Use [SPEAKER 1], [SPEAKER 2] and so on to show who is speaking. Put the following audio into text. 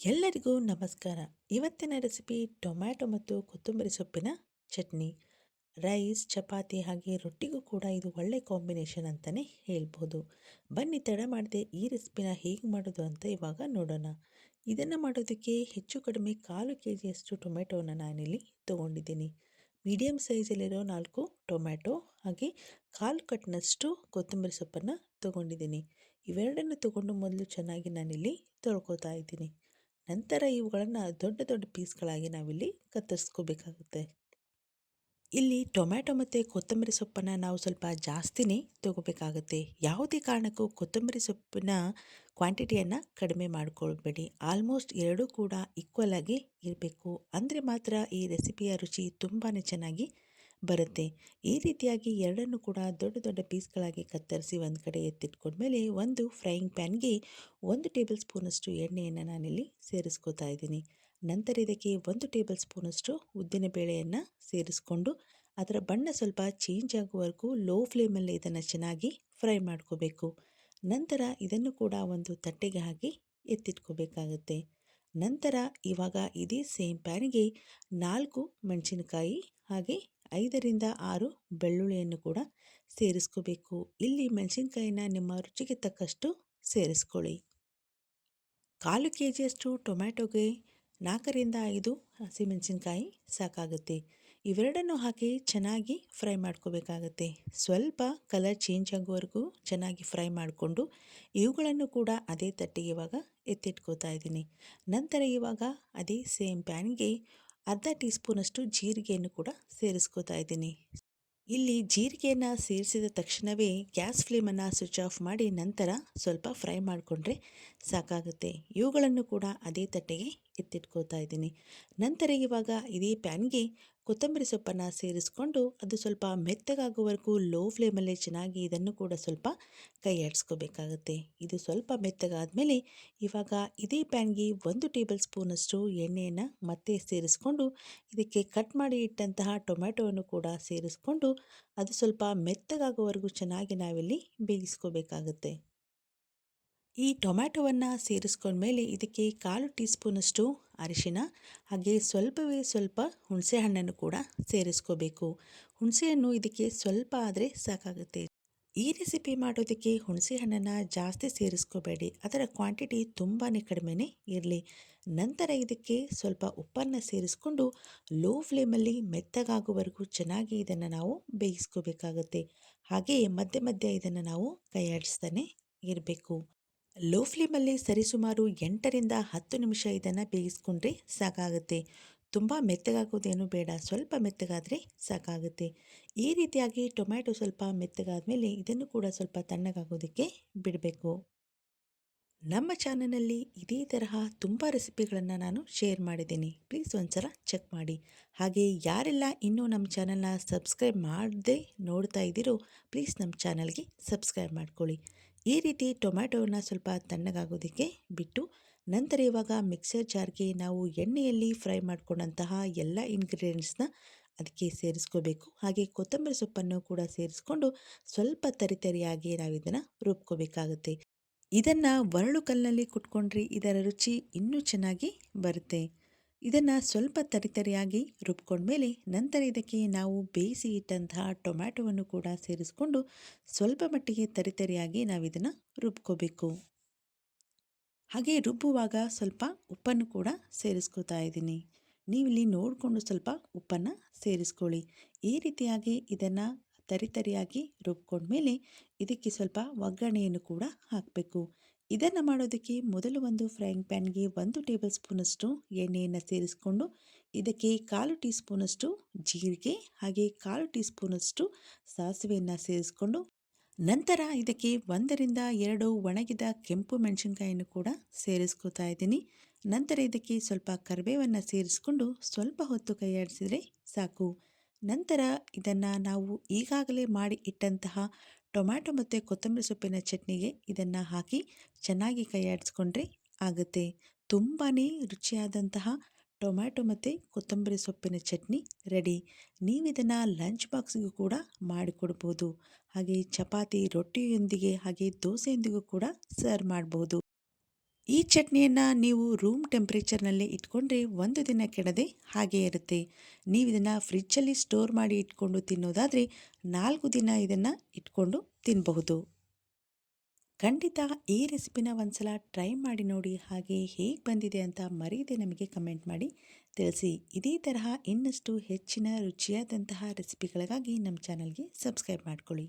[SPEAKER 1] ಎಲ್ಲರಿಗೂ ನಮಸ್ಕಾರ. ಇವತ್ತಿನ ರೆಸಿಪಿ ಟೊಮ್ಯಾಟೊ ಮತ್ತು ಕೊತ್ತಂಬರಿ ಸೊಪ್ಪಿನ ಚಟ್ನಿ. ರೈಸ್, ಚಪಾತಿ ಹಾಗೆ ರೊಟ್ಟಿಗೂ ಕೂಡ ಇದು ಒಳ್ಳೆ ಕಾಂಬಿನೇಷನ್ ಅಂತಲೇ ಹೇಳ್ಬೋದು. ಬನ್ನಿ, ತಡ ಮಾಡದೆ ಈ ರೆಸಿಪಿನ ಹೇಗೆ ಮಾಡೋದು ಅಂತ ಇವಾಗ ನೋಡೋಣ. ಇದನ್ನು ಮಾಡೋದಕ್ಕೆ ಹೆಚ್ಚು ಕಡಿಮೆ ಕಾಲು ಕೆ ಜಿಯಷ್ಟು ಟೊಮೆಟೊನ ನಾನಿಲ್ಲಿ ತೊಗೊಂಡಿದ್ದೀನಿ. ಮೀಡಿಯಮ್ ಸೈಜಲ್ಲಿರೋ ನಾಲ್ಕು ಟೊಮ್ಯಾಟೊ ಹಾಗೆ ಕಾಲು ಕಟ್ನಷ್ಟು ಕೊತ್ತಂಬರಿ ಸೊಪ್ಪನ್ನು ತೊಗೊಂಡಿದ್ದೀನಿ. ಇವೆರಡನ್ನು ತೊಗೊಂಡು ಮೊದಲು ಚೆನ್ನಾಗಿ ನಾನಿಲ್ಲಿ ತೊಳ್ಕೊತಾ ಇದ್ದೀನಿ. ನಂತರ ಇವುಗಳನ್ನು ದೊಡ್ಡ ದೊಡ್ಡ ಪೀಸ್ಗಳಾಗಿ ನಾವಿಲ್ಲಿ ಕತ್ತರಿಸ್ಕೋಬೇಕಾಗುತ್ತೆ. ಇಲ್ಲಿ ಟೊಮ್ಯಾಟೊ ಮತ್ತು ಕೊತ್ತಂಬರಿ ಸೊಪ್ಪನ್ನು ನಾವು ಸ್ವಲ್ಪ ಜಾಸ್ತಿನೇ ತಗೋಬೇಕಾಗುತ್ತೆ. ಯಾವುದೇ ಕಾರಣಕ್ಕೂ ಕೊತ್ತಂಬರಿ ಸೊಪ್ಪಿನ ಕ್ವಾಂಟಿಟಿಯನ್ನು ಕಡಿಮೆ ಮಾಡಿಕೊಳ್ಬೇಡಿ. ಆಲ್ಮೋಸ್ಟ್ ಎರಡೂ ಕೂಡ ಈಕ್ವಲ್ ಆಗಿ ಇರಬೇಕು. ಅಂದರೆ ಮಾತ್ರ ಈ ರೆಸಿಪಿಯ ರುಚಿ ತುಂಬಾ ಚೆನ್ನಾಗಿ ಬರುತ್ತೆ. ಈ ರೀತಿಯಾಗಿ ಎರಡನ್ನು ಕೂಡ ದೊಡ್ಡ ದೊಡ್ಡ ಪೀಸ್ಗಳಾಗಿ ಕತ್ತರಿಸಿ ಒಂದು ಕಡೆ ಎತ್ತಿಟ್ಕೊಂಡ್ಮೇಲೆ ಒಂದು ಫ್ರೈಯಿಂಗ್ ಪ್ಯಾನ್ಗೆ ಒಂದು ಟೇಬಲ್ ಸ್ಪೂನಷ್ಟು ಎಣ್ಣೆಯನ್ನು ನಾನಿಲ್ಲಿ ಸೇರಿಸ್ಕೋತಾ ಇದ್ದೀನಿ. ನಂತರ ಇದಕ್ಕೆ ಒಂದು ಟೇಬಲ್ ಸ್ಪೂನಷ್ಟು ಉದ್ದಿನ ಬೇಳೆಯನ್ನು ಸೇರಿಸ್ಕೊಂಡು ಅದರ ಬಣ್ಣ ಸ್ವಲ್ಪ ಚೇಂಜ್ ಆಗುವವರೆಗೂ ಲೋ ಫ್ಲೇಮಲ್ಲಿ ಇದನ್ನು ಚೆನ್ನಾಗಿ ಫ್ರೈ ಮಾಡ್ಕೋಬೇಕು. ನಂತರ ಇದನ್ನು ಕೂಡ ಒಂದು ತಟ್ಟೆಗೆ ಹಾಕಿ ಎತ್ತಿಟ್ಕೋಬೇಕಾಗುತ್ತೆ. ನಂತರ ಇವಾಗ ಇದೇ ಸೇಮ್ ಪ್ಯಾನಿಗೆ ನಾಲ್ಕು ಮೆಣಸಿನಕಾಯಿ ಹಾಗೆ ಐದರಿಂದ ಆರು ಬೆಳ್ಳುಳ್ಳಿಯನ್ನು ಕೂಡ ಸೇರಿಸ್ಕೋಬೇಕು. ಇಲ್ಲಿ ಮೆಣಸಿನ್ಕಾಯಿನ ನಿಮ್ಮ ರುಚಿಗೆ ತಕ್ಕಷ್ಟು ಸೇರಿಸ್ಕೊಳ್ಳಿ. ಕಾಲು ಕೆ ಜಿಯಷ್ಟು ಟೊಮ್ಯಾಟೊಗೆ ನಾಲ್ಕರಿಂದ ಐದು ಹಸಿಮೆಣಸಿನ್ಕಾಯಿ ಸಾಕಾಗುತ್ತೆ. ಇವೆರಡನ್ನು ಹಾಕಿ ಚೆನ್ನಾಗಿ ಫ್ರೈ ಮಾಡ್ಕೋಬೇಕಾಗತ್ತೆ. ಸ್ವಲ್ಪ ಕಲರ್ ಚೇಂಜ್ ಆಗುವವರೆಗೂ ಚೆನ್ನಾಗಿ ಫ್ರೈ ಮಾಡಿಕೊಂಡು ಇವುಗಳನ್ನು ಕೂಡ ಅದೇ ತಟ್ಟೆಗೆ ಇವಾಗ ಎತ್ತಿಟ್ಕೋತಾ ಇದ್ದೀನಿ. ನಂತರ ಇವಾಗ ಅದೇ ಸೇಮ್ ಪ್ಯಾನ್ಗೆ ಅರ್ಧ ಟೀ ಸ್ಪೂನಷ್ಟು ಜೀರಿಗೆಯನ್ನು ಕೂಡ ಸೇರಿಸ್ಕೋತಾ ಇದ್ದೀನಿ. ಇಲ್ಲಿ ಜೀರಿಗೆಯನ್ನು ಸೇರಿಸಿದ ತಕ್ಷಣವೇ ಗ್ಯಾಸ್ ಫ್ಲೇಮನ್ನು ಸ್ವಿಚ್ ಆಫ್ ಮಾಡಿ ನಂತರ ಸ್ವಲ್ಪ ಫ್ರೈ ಮಾಡಿಕೊಂಡ್ರೆ ಸಾಕಾಗುತ್ತೆ. ಇವುಗಳನ್ನು ಕೂಡ ಅದೇ ತಟ್ಟೆಗೆ ಎತ್ತಿಟ್ಕೋತಾ ಇದ್ದೀನಿ. ನಂತರ ಇವಾಗ ಇದೇ ಪ್ಯಾನ್ಗೆ ಕೊತ್ತಂಬರಿ ಸೊಪ್ಪನ್ನು ಸೇರಿಸ್ಕೊಂಡು ಅದು ಸ್ವಲ್ಪ ಮೆತ್ತಗಾಗುವವರೆಗೂ ಲೋ ಫ್ಲೇಮಲ್ಲೇ ಚೆನ್ನಾಗಿ ಇದನ್ನು ಕೂಡ ಸ್ವಲ್ಪ ಕೈ ಆಡಿಸ್ಕೋಬೇಕಾಗುತ್ತೆ ಇದು ಸ್ವಲ್ಪ ಮೆತ್ತಗಾದ ಇವಾಗ ಇದೇ ಪ್ಯಾನ್ಗೆ ಒಂದು ಟೇಬಲ್ ಸ್ಪೂನಷ್ಟು ಎಣ್ಣೆಯನ್ನು ಮತ್ತೆ ಸೇರಿಸ್ಕೊಂಡು ಇದಕ್ಕೆ ಕಟ್ ಮಾಡಿ ಇಟ್ಟಂತಹ ಟೊಮ್ಯಾಟೊವನ್ನು ಕೂಡ ಸೇರಿಸ್ಕೊಂಡು ಅದು ಸ್ವಲ್ಪ ಮೆತ್ತಗಾಗುವವರೆಗೂ ಚೆನ್ನಾಗಿ ನಾವಿಲ್ಲಿ ಬೇಯಿಸ್ಕೋಬೇಕಾಗುತ್ತೆ. ಈ ಟೊಮ್ಯಾಟೊವನ್ನು ಸೇರಿಸ್ಕೊಂಡ್ಮೇಲೆ ಇದಕ್ಕೆ ಕಾಲು ಟೀ ಸ್ಪೂನಷ್ಟು ಅರಿಶಿನ, ಹಾಗೆ ಸ್ವಲ್ಪವೇ ಸ್ವಲ್ಪ ಹುಣಸೆ ಹಣ್ಣನ್ನು ಕೂಡ ಸೇರಿಸ್ಕೋಬೇಕು. ಹುಣಸೆಹಣ್ಣು ಇದಕ್ಕೆ ಸ್ವಲ್ಪ ಆದರೆ ಸಾಕಾಗುತ್ತೆ. ಈ ರೆಸಿಪಿ ಮಾಡೋದಕ್ಕೆ ಹುಣಸೆ ಹಣ್ಣನ್ನು ಜಾಸ್ತಿ ಸೇರಿಸ್ಕೋಬೇಡಿ. ಅದರ ಕ್ವಾಂಟಿಟಿ ತುಂಬಾ ಕಡಿಮೆನೇ ಇರಲಿ. ನಂತರ ಇದಕ್ಕೆ ಸ್ವಲ್ಪ ಉಪ್ಪನ್ನು ಸೇರಿಸ್ಕೊಂಡು ಲೋ ಫ್ಲೇಮಲ್ಲಿ ಮೆತ್ತಗಾಗುವವರೆಗೂ ಚೆನ್ನಾಗಿ ಇದನ್ನು ನಾವು ಬೇಯಿಸ್ಕೋಬೇಕಾಗುತ್ತೆ. ಹಾಗೆಯೇ ಮಧ್ಯೆ ಮಧ್ಯೆ ಇದನ್ನು ನಾವು ಕೈಯಾಡಿಸ್ತಾನೆ ಇರಬೇಕು. ಲೋ ಫ್ಲೇಮಲ್ಲಿ ಸರಿಸುಮಾರು ಎಂಟರಿಂದ ಹತ್ತು ನಿಮಿಷ ಇದನ್ನು ಬೇಯಿಸ್ಕೊಂಡ್ರೆ ಸಾಕಾಗುತ್ತೆ. ತುಂಬ ಮೆತ್ತಗಾಗೋದೇನು ಬೇಡ. ಸ್ವಲ್ಪ ಮೆತ್ತಗಾದರೆ ಸಾಕಾಗುತ್ತೆ. ಈ ರೀತಿಯಾಗಿ ಟೊಮ್ಯಾಟೊ ಸ್ವಲ್ಪ ಮೆತ್ತಗಾದ ಮೇಲೆ ಇದನ್ನು ಕೂಡ ಸ್ವಲ್ಪ ತಣ್ಣಗಾಗೋದಕ್ಕೆ ಬಿಡಬೇಕು. ನಮ್ಮ ಚಾನಲಲ್ಲಿ ಇದೇ ತರಹ ತುಂಬ ರೆಸಿಪಿಗಳನ್ನು ನಾನು ಶೇರ್ ಮಾಡಿದ್ದೀನಿ. ಪ್ಲೀಸ್ ಒಂದ್ಸಲ ಚೆಕ್ ಮಾಡಿ. ಹಾಗೆ ಯಾರೆಲ್ಲ ಇನ್ನೂ ನಮ್ಮ ಚಾನಲ್ನ ಸಬ್ಸ್ಕ್ರೈಬ್ ಮಾಡದೆ ನೋಡ್ತಾ ಇದ್ದೀರೋ, ಪ್ಲೀಸ್ ನಮ್ಮ ಚಾನಲ್ಗೆ ಸಬ್ಸ್ಕ್ರೈಬ್ ಮಾಡ್ಕೊಳ್ಳಿ. ಈ ರೀತಿ ಟೊಮ್ಯಾಟೋನ ಸ್ವಲ್ಪ ತಣ್ಣಗಾಗೋದಕ್ಕೆ ಬಿಟ್ಟು, ನಂತರ ಇವಾಗ ಮಿಕ್ಸರ್ ಜಾರ್ಗೆ ನಾವು ಎಣ್ಣೆಯಲ್ಲಿ ಫ್ರೈ ಮಾಡ್ಕೊಂಡಂತಹ ಎಲ್ಲ ಇಂಗ್ರೀಡಿಯೆಂಟ್ಸ್ನ ಅದಕ್ಕೆ ಸೇರಿಸ್ಕೋಬೇಕು. ಹಾಗೆ ಕೊತ್ತಂಬರಿ ಸೊಪ್ಪನ್ನು ಕೂಡ ಸೇರಿಸ್ಕೊಂಡು ಸ್ವಲ್ಪ ತರಿತರಿಯಾಗಿ ನಾವು ಇದನ್ನು ರುಬ್ಕೋಬೇಕಾಗುತ್ತೆ. ಇದನ್ನು ವರಳು ಕಲ್ಲಲ್ಲಿ ಕುಟ್ಕೊಂಡ್ರೆ ಇದರ ರುಚಿ ಇನ್ನೂ ಚೆನ್ನಾಗಿ ಬರುತ್ತೆ. ಇದನ್ನು ಸ್ವಲ್ಪ ತರಿತರಿಯಾಗಿ ರುಬ್ಕೊಂಡ್ಮೇಲೆ ನಂತರ ಇದಕ್ಕೆ ನಾವು ಬೇಯಿಸಿ ಇಟ್ಟಂತಹ ಟೊಮ್ಯಾಟೊವನ್ನು ಕೂಡ ಸೇರಿಸ್ಕೊಂಡು ಸ್ವಲ್ಪ ಮಟ್ಟಿಗೆ ತರಿತರಿಯಾಗಿ ನಾವು ಇದನ್ನು ರುಬ್ಕೋಬೇಕು. ಹಾಗೆ ರುಬ್ಬುವಾಗ ಸ್ವಲ್ಪ ಉಪ್ಪನ್ನು ಕೂಡ ಸೇರಿಸ್ಕೋತಾ ಇದ್ದೀನಿ. ನೀವಿಲ್ಲಿ ನೋಡಿಕೊಂಡು ಸ್ವಲ್ಪ ಉಪ್ಪನ್ನು ಸೇರಿಸ್ಕೊಳ್ಳಿ. ಈ ರೀತಿಯಾಗಿ ಇದನ್ನು ತರಿತರಿಯಾಗಿ ರುಬ್ಕೊಂಡ್ಮೇಲೆ ಇದಕ್ಕೆ ಸ್ವಲ್ಪ ಒಗ್ಗರಣೆಯನ್ನು ಕೂಡ ಹಾಕಬೇಕು. ಇದನ್ನು ಮಾಡೋದಕ್ಕೆ ಮೊದಲು ಒಂದು ಫ್ರೈಯಿಂಗ್ ಪ್ಯಾನ್ಗೆ ಒಂದು ಟೇಬಲ್ ಸ್ಪೂನಷ್ಟು ಎಣ್ಣೆಯನ್ನು ಸೇರಿಸ್ಕೊಂಡು ಇದಕ್ಕೆ ಕಾಲು ಟೀ ಸ್ಪೂನಷ್ಟು ಜೀರಿಗೆ ಹಾಗೆ ಕಾಲು ಟೀ ಸ್ಪೂನಷ್ಟು ಸಾಸಿವೆಯನ್ನು ಸೇರಿಸ್ಕೊಂಡು ನಂತರ ಇದಕ್ಕೆ ಒಂದರಿಂದ ಎರಡು ಒಣಗಿದ ಕೆಂಪು ಮೆಣಸಿನ್ಕಾಯನ್ನು ಕೂಡ ಸೇರಿಸ್ಕೋತಾ ಇದ್ದೀನಿ. ನಂತರ ಇದಕ್ಕೆ ಸ್ವಲ್ಪ ಕರಿಬೇವನ್ನು ಸೇರಿಸ್ಕೊಂಡು ಸ್ವಲ್ಪ ಹೊತ್ತು ಕೈಯಾಡಿಸಿದರೆ ಸಾಕು. ನಂತರ ಇದನ್ನು ನಾವು ಈಗಾಗಲೇ ಮಾಡಿ ಇಟ್ಟಂತಹ ಟೊಮ್ಯಾಟೊ ಮತ್ತು ಕೊತ್ತಂಬರಿ ಸೊಪ್ಪಿನ ಚಟ್ನಿಗೆ ಇದನ್ನು ಹಾಕಿ ಚೆನ್ನಾಗಿ ಕೈಯಾಡಿಸ್ಕೊಂಡ್ರೆ ಆಗುತ್ತೆ. ತುಂಬಾ ರುಚಿಯಾದಂತಹ ಟೊಮ್ಯಾಟೊ ಮತ್ತು ಕೊತ್ತಂಬರಿ ಸೊಪ್ಪಿನ ಚಟ್ನಿ ರೆಡಿ. ನೀವು ಇದನ್ನು ಲಂಚ್ ಬಾಕ್ಸ್ಗೂ ಕೂಡ ಮಾಡಿಕೊಡ್ಬೋದು. ಹಾಗೆ ಚಪಾತಿ ರೊಟ್ಟಿಯೊಂದಿಗೆ ಹಾಗೆ ದೋಸೆಯೊಂದಿಗೂ ಕೂಡ ಸರ್ವ್ ಮಾಡ್ಬೋದು. ಈ ಚಟ್ನಿಯನ್ನು ನೀವು ರೂಮ್ ಟೆಂಪ್ರೇಚರ್ನಲ್ಲಿ ಇಟ್ಕೊಂಡ್ರೆ ಒಂದು ದಿನ ಕೆಡದೆ ಹಾಗೆ ಇರುತ್ತೆ. ನೀವು ಇದನ್ನು ಫ್ರಿಜ್ಜಲ್ಲಿ ಸ್ಟೋರ್ ಮಾಡಿ ಇಟ್ಕೊಂಡು ತಿನ್ನೋದಾದರೆ ನಾಲ್ಕು ದಿನ ಇದನ್ನು ಇಟ್ಕೊಂಡು ತಿನ್ನಬಹುದು ಖಂಡಿತ ಈ ರೆಸಿಪಿನ ಒಂದ್ಸಲ ಟ್ರೈ ಮಾಡಿ ನೋಡಿ ಹಾಗೆ ಹೇಗೆ ಬಂದಿದೆ ಅಂತ ಮರೀದೆ ನಮಗೆ ಕಮೆಂಟ್ ಮಾಡಿ. ತಿಳಿಸಿ. ಇದೇ ತರಹ ಇನ್ನಷ್ಟು ಹೆಚ್ಚಿನ ರುಚಿಯಾದಂತಹ ರೆಸಿಪಿಗಳಿಗಾಗಿ ನಮ್ಮ ಚಾನಲ್ಗೆ ಸಬ್ಸ್ಕ್ರೈಬ್ ಮಾಡ್ಕೊಳ್ಳಿ.